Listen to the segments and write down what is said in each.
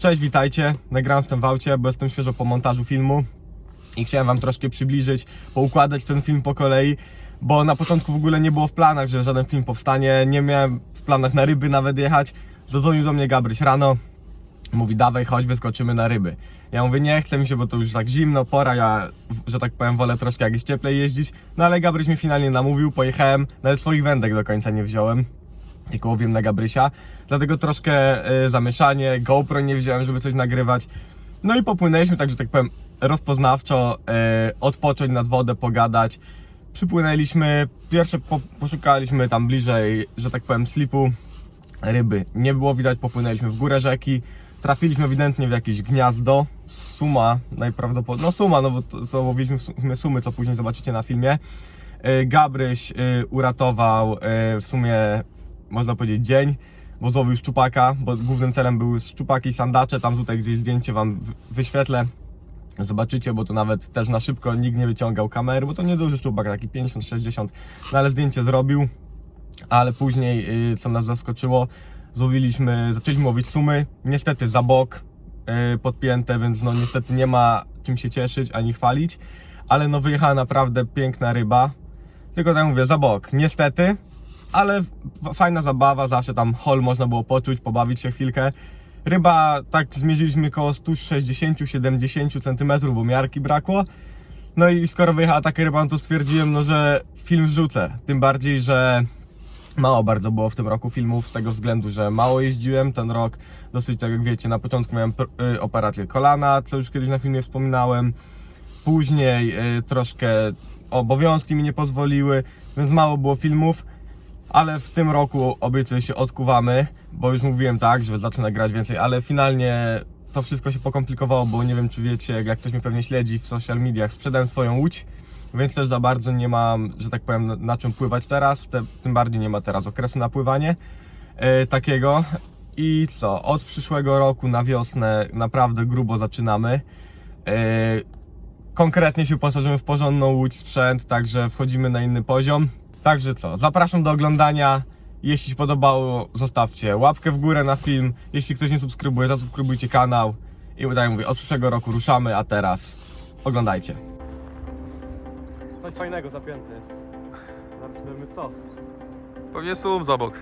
Cześć, witajcie. Nagrałem w tym waucie, bo jestem świeżo po montażu filmu i chciałem wam troszkę przybliżyć, poukładać ten film po kolei, bo na początku w ogóle nie było w planach, że żaden film powstanie, nie miałem w planach na ryby nawet jechać. Zadzwonił do mnie Gabryś rano, mówi dawaj chodź, wyskoczymy na ryby. Ja mówię nie chcę mi się, bo to już tak zimno, pora, ja, że tak powiem, wolę troszkę jak jest cieplej jeździć. No ale Gabryś mi finalnie namówił, pojechałem, nawet swoich wędek do końca nie wziąłem tylko łowiłem na Gabrysia. Dlatego troszkę y, zamieszanie, GoPro nie wziąłem, żeby coś nagrywać. No i popłynęliśmy, tak że tak powiem, rozpoznawczo, y, odpocząć nad wodę, pogadać. Przypłynęliśmy, pierwsze po, poszukaliśmy tam bliżej, że tak powiem, slipu ryby. Nie było widać, popłynęliśmy w górę rzeki. Trafiliśmy ewidentnie w jakieś gniazdo, suma najprawdopodobniej, no suma, no bo to, to w sumie sumy, co później zobaczycie na filmie. Y, Gabryś uratował w sumie, można powiedzieć, dzień, bo złowił szczupaka, bo głównym celem były szczupaki sandacze, tam tutaj gdzieś zdjęcie wam wyświetlę. Zobaczycie, bo to nawet też na szybko nikt nie wyciągał kamery, bo to nieduży szczupak, taki 50-60, no ale zdjęcie zrobił, ale później, y, co nas zaskoczyło, złowiliśmy, zaczęliśmy łowić sumy, niestety za bok y, podpięte, więc no niestety nie ma czym się cieszyć ani chwalić, ale no wyjechała naprawdę piękna ryba, tylko tak mówię, za bok, niestety, ale fajna zabawa, zawsze tam hol można było poczuć, pobawić się chwilkę. Ryba, tak zmierzyliśmy koło 160-70 cm, bo miarki brakło. No i skoro wyjechała taka ryba, no to stwierdziłem, no, że film wrzucę. Tym bardziej, że mało bardzo było w tym roku filmów, z tego względu, że mało jeździłem ten rok. Dosyć, tak jak wiecie, na początku miałem y, operację kolana, co już kiedyś na filmie wspominałem. Później y, troszkę obowiązki mi nie pozwoliły, więc mało było filmów. Ale w tym roku obiecuję się odkuwamy, bo już mówiłem tak, że zacznę grać więcej, ale finalnie to wszystko się pokomplikowało, bo nie wiem czy wiecie, jak ktoś mnie pewnie śledzi w social mediach, sprzedałem swoją łódź, więc też za bardzo nie mam, że tak powiem, na- czym pływać teraz, te, tym bardziej nie ma teraz okresu na pływanie e, takiego. I co, od przyszłego roku na wiosnę naprawdę grubo zaczynamy. E, konkretnie się wyposażymy w porządną łódź, sprzęt, także wchodzimy na inny poziom. Także co, zapraszam do oglądania. Jeśli się podobało, zostawcie łapkę w górę na film. Jeśli ktoś nie subskrybuje, zasubskrybujcie kanał. I tak jak mówię, od przyszłego roku ruszamy, a teraz oglądajcie. Coś fajnego zapięte jest. Zobaczymy co. Pewnie sum za bok.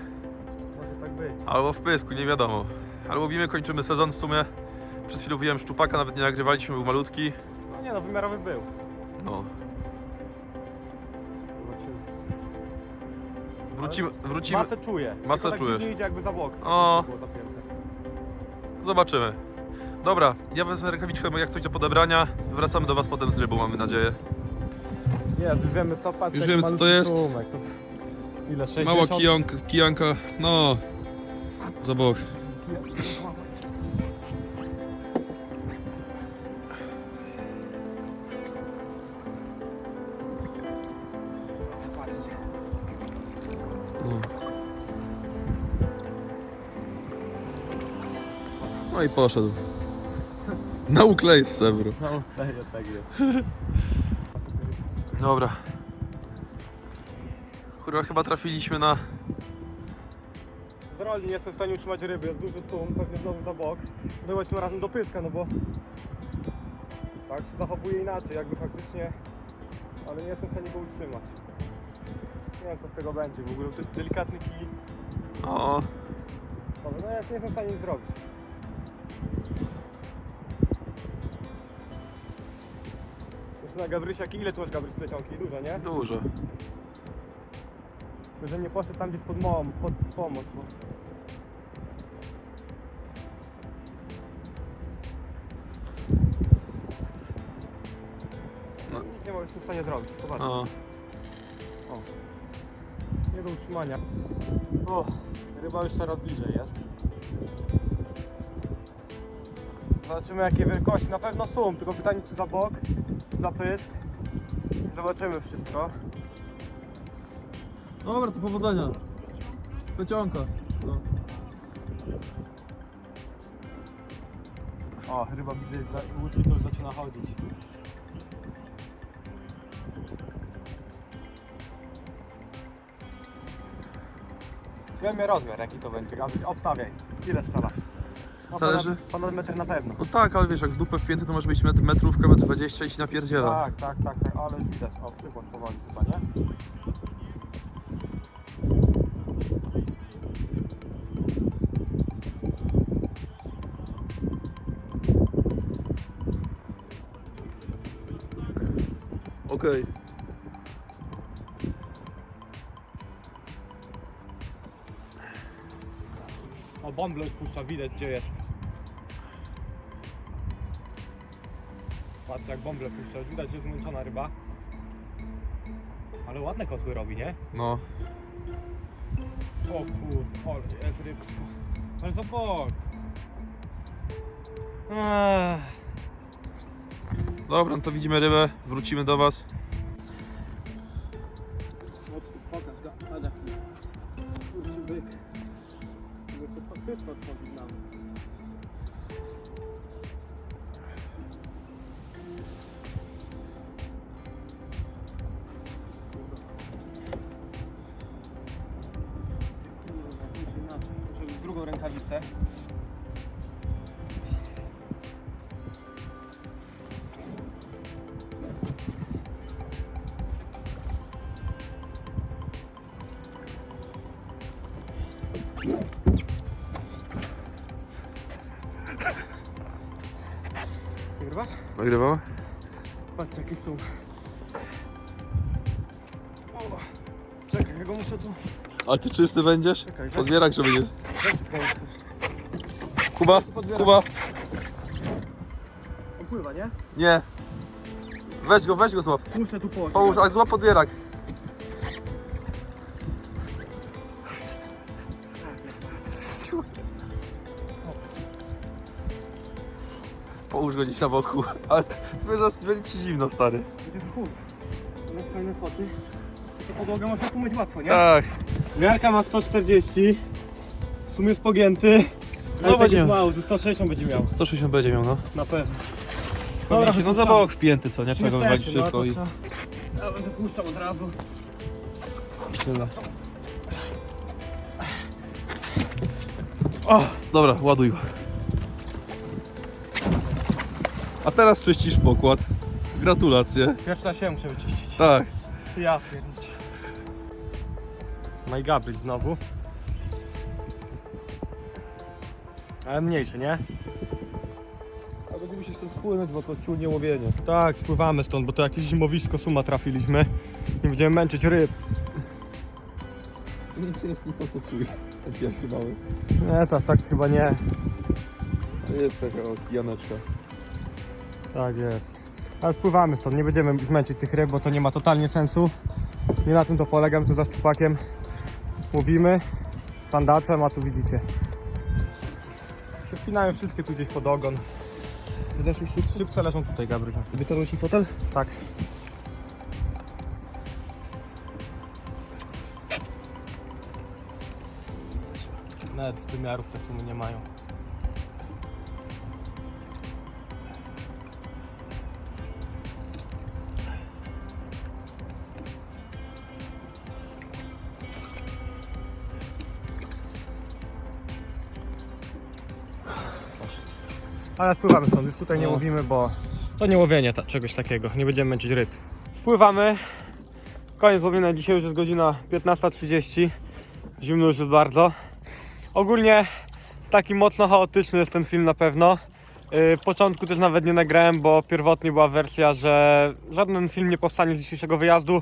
Może tak być. Albo w pysku, nie wiadomo. Ale łowimy, kończymy sezon w sumie. Przed chwilą wyjąłem szczupaka, nawet nie nagrywaliśmy, był malutki. No nie no, wymiarowy był. No. Wrócimy, wrócimy, Masę czuję. Masę Tylko tak czujesz. dziwnie idzie jakby za bok. O. Było zapięte. zobaczymy. Dobra, ja wezmę rękawiczkę, bo jak coś do podebrania. Wracamy do was potem z rybą, mamy nadzieję. Jest, już wiemy co patrz. Już jaki wiemy, co to malutki jest. Sumek. To ile? 60? Mała kijanka, kijanka, no. Za bok. No i poszedł. Na uklej z sebru. Tak jest, tak jest. Dobra. Kurwa, chyba trafiliśmy na... Z roli nie jestem w stanie utrzymać ryby, jest duży sum, pewnie znowu za bok. Tym razem do pyska, no bo tak się zachowuje inaczej, jakby faktycznie, ale nie jestem w stanie go utrzymać. Nie wiem co z tego będzie, w ogóle to delikatny kij, O, Dobra, no ja nie jestem w stanie nic zrobić. Na Gabrysia, ile tu masz Gabryś plecionki? Dużo, nie? dużo. Tylko, że nie poszedł tam gdzieś pod mą, pod pomoc, bo... No. Nic nie mogę w stanie zrobić, zobacz. O, Nie do utrzymania. O, ryba już coraz bliżej jest. Zobaczymy jakie wielkości. Na pewno są, tylko pytanie czy za bok, czy za pysk. Zobaczymy wszystko. Dobra, to powodzenia. Plecionka. No. O, ryba bliżej, za- łódki to już zaczyna chodzić. Wiemy rozmiar jaki to będzie, Gabryś, obstawiaj. Ile strzelasz? Zależy? Ponad metr na pewno. No tak, ale wiesz, jak w dupę wpięty to może być metr, metrówka, metr 20 i ci napierdziela. Tak, tak, tak, tak, ale już widać. O, przykład powoli chyba, nie? Okej. O, bąble już puszcza, widać gdzie jest. Patrz jak bąble puszcza, już widać, że jest zmęczona ryba. Ale ładne kotły robi, nie? No. O kur, ale jest rybsko. Ale zobacz. Ech. Dobra, no to widzimy rybę, wrócimy do was. To faktycznie otworzyć nam. Muszę drugą rękawicę. Nagrywamy? Patrz jakie są. O, czekaj, ja go muszę tu... A ty czysty będziesz? Czekaj, Podbierak, żeby nie... weź. Kuba, Kuba, On pływa, nie? nie. Weź go, weź go złap. Muszę tu położyć. Połóż, ale złap podbierak. Połóż go gdzieś na boku. Ale wiesz, że będzie ci zimno, stary. Chuj. No fajne foty. To podłogę można pomyć łatwo, nie? Tak. Miarka ma 140. W sumie jest pogięty. No Ale będzie. jest mało, ze 160 będzie miał. 160 będzie miał, no. Na pewno. Dobra, no za bok wpięty, co nie? Trzeba go wywalić Niestety, szybko no, i Ja będę puszczał od razu. tyle. O, dobra, ładuj go. A teraz czyścisz pokład. Gratulacje. Pierwszy raz się muszę wyczyścić. Tak. Ja pierniczę. Gabriel znowu. Ale mniejszy, nie? A będziemy się stąd spłynąć, bo to ciulnie łowienie. Tak, spływamy stąd, bo to jakieś zimowisko suma trafiliśmy. Nie będziemy męczyć ryb. Nie jest nic o co czuję. Ten pierwszy mały. Nie, teraz tak chyba nie. Jest taka janeczka. Tak jest. Ale spływamy stąd, nie będziemy zmęczyć tych ryb, bo to nie ma totalnie sensu. Nie na tym to polega, my tu za szczupakiem łowimy sandaczem, a tu widzicie. Się wpinają wszystkie tu gdzieś pod ogon. Wydasz mi Szybce leżą tutaj, Gabryś. To rośnie fotel? Tak. Nawet wymiarów te sumy nie mają. Ale spływamy stąd, już tutaj nie No. łowimy, bo to nie łowienie ta, czegoś takiego, nie będziemy męczyć ryb. Spływamy. Koniec łowienia, dzisiaj już jest godzina 15.30. Zimno już jest bardzo. Ogólnie taki mocno chaotyczny jest ten film na pewno. Yy, początku też nawet nie nagrałem, bo pierwotnie była wersja, że żaden film nie powstanie z dzisiejszego wyjazdu.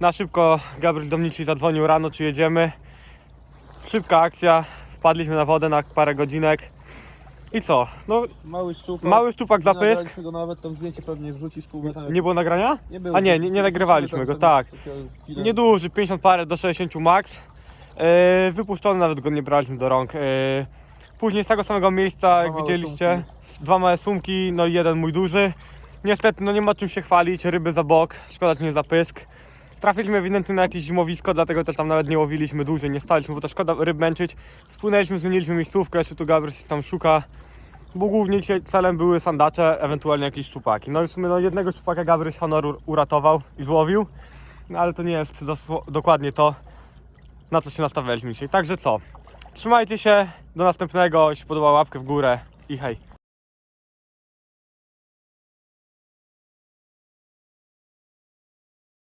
Na szybko Gabriel Domnici zadzwonił rano, czy jedziemy. Szybka akcja, wpadliśmy na wodę na parę godzinek. I co? No, Mały szczupak. mały szczupak zapysk. Nagraliśmy go nawet tam zdjęcie pewnie wrzucisz pół metra. Nie było nagrania? nie było. A nie, nie, nie nagrywaliśmy go, tak. Nieduży, 50 parę do 60 max. Yy, wypuszczony, nawet go nie braliśmy do rąk. Yy, później z tego samego miejsca, jak małe widzieliście, dwa małe sumki, no i jeden mój duży. Niestety, no nie ma czym się chwalić, ryby za bok, szkoda, że nie za pysk. Trafiliśmy ewidentnie na jakieś zimowisko, dlatego też tam nawet nie łowiliśmy dłużej, nie staliśmy, bo to szkoda ryb męczyć. Spłynęliśmy, zmieniliśmy miejscówkę, jeszcze tu Gabriel się tam szuka. Bo głównie dzisiaj celem były sandacze, ewentualnie jakieś szczupaki. No i w sumie no, jednego szczupaka Gabriel z honoru uratował i złowił. No ale to nie jest dokładnie to, na co się nastawialiśmy dzisiaj. Także co? Trzymajcie się Do następnego, jeśli podoba łapkę w górę i hej.